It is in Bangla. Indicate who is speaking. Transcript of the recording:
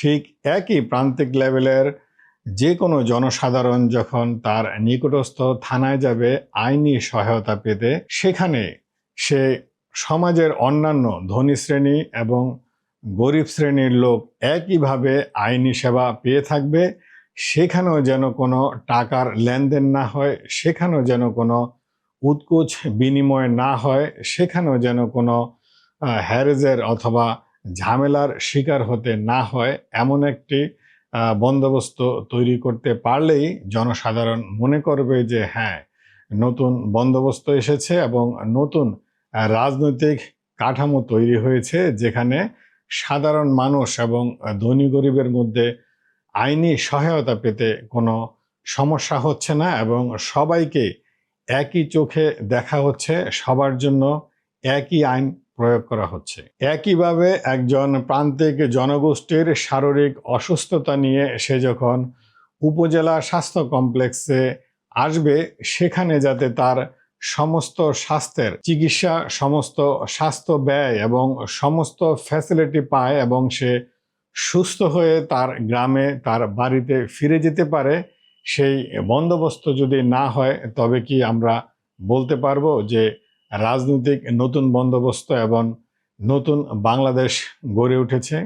Speaker 1: ঠিক একই প্রান্তিক লেভেলের যে কোনো জনসাধারণ যখন তার নিকটস্থ থানায় যাবে, আইনি সহায়তা পেতে সেখানে সে সমাজের অন্যান্য ধনী শ্রেণি এবং গরিব শ্রেণির লোক একইভাবে আইনি সেবা পেয়ে থাকবে। সেখানেও যেন কোনো টাকার লেনদেন না হয়, সেখানেও যেন কোনো উৎকোচ বিনিময় না হয়, সেখানেও যেন কোনো হ্যারেজের অথবা ঝামেলার শিকার হতে না হয় এমন একটি বন্দোবস্ত তৈরি করতে পারলেই জনসাধারণ মনে করবে যে হ্যাঁ নতুন বন্দোবস্ত এসেছে এবং নতুন রাজনৈতিক কাঠামো তৈরি হয়েছে যেখানে সাধারণ মানুষ এবং ধনী গরিবের মধ্যে আইনি সহায়তা পেতে কোনো সমস্যা হচ্ছে না এবং সবাইকে একই চোখে দেখা হচ্ছে, সবার জন্য একই আইন প্রয়োগ করা হচ্ছে। একইভাবে একজন প্রান্তিক জনগোষ্ঠীর শারীরিক অসুস্থতা নিয়ে সে যখন উপজেলা স্বাস্থ্য কমপ্লেক্সে আসবে, সেখানে যাতে তার সমস্ত স্বাস্থ্যের চিকিৎসা, সমস্ত স্বাস্থ্য ব্যয় এবং সমস্ত ফ্যাসিলিটি পায় এবং সে সুস্থ হয়ে তার গ্রামে, তার বাড়িতে ফিরে যেতে পারে, সেই বন্দোবস্ত যদি না হয়, তবে কি আমরা বলতে পারব যে রাজনৈতিক নতুন বন্দোবস্ত এবং নতুন বাংলাদেশ গড়ে উঠেছে।